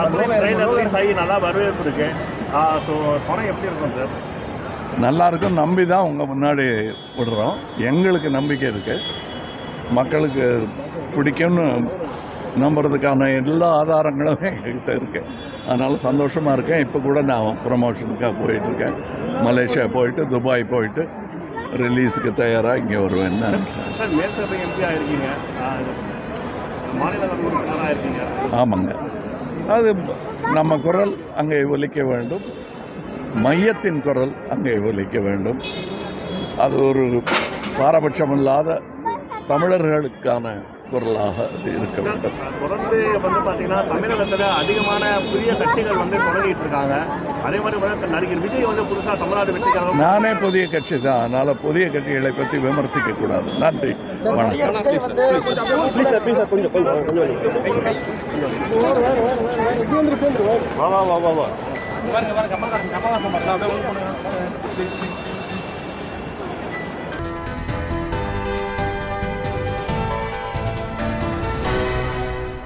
நல்லா இருக்கும் சார் நல்லா இருக்கும் நம்பி தான் உங்கள் முன்னாடி விடுறோம். எங்களுக்கு நம்பிக்கை இருக்கு. மக்களுக்கு பிடிக்கும்னு நம்புறதுக்கான எல்லா ஆதாரங்களும் எங்ககிட்ட இருக்கு. அதனால சந்தோஷமாக இருக்கேன். இப்போ கூட நான் ப்ரமோஷனுக்காக போயிட்டுருக்கேன். மலேசியா போயிட்டு துபாய் போயிட்டு ரிலீஸுக்கு தயாராக இங்கே மாநிலங்களவை ஆயிருக்கீங்க ஆமாங்க. அது நம்ம குரல் அங்கே ஒலிக்க வேண்டும். மையத்தின் குரல் அங்கே ஒலிக்க வேண்டும். அது ஒரு பாரபட்சமில்லாத தமிழர்களுக்கான குரலாக அது இருக்க வேண்டும். தொடர்ந்து வந்து பார்த்தீங்கன்னா தமிழகத்தில் அதிகமான புதிய கட்சிகள் வந்து தொடங்கிட்டு இருக்காங்க. அதே மாதிரி நடிகர் விஜய் வந்து புதுசாக தமிழ்நாடு வெற்றிக்காக நானே புதிய கட்சி தான். அதனால் புதிய கட்சிகளை பற்றி விமர்சிக்க கூடாது. நன்றி. வணக்கம். வா வா வா வா வா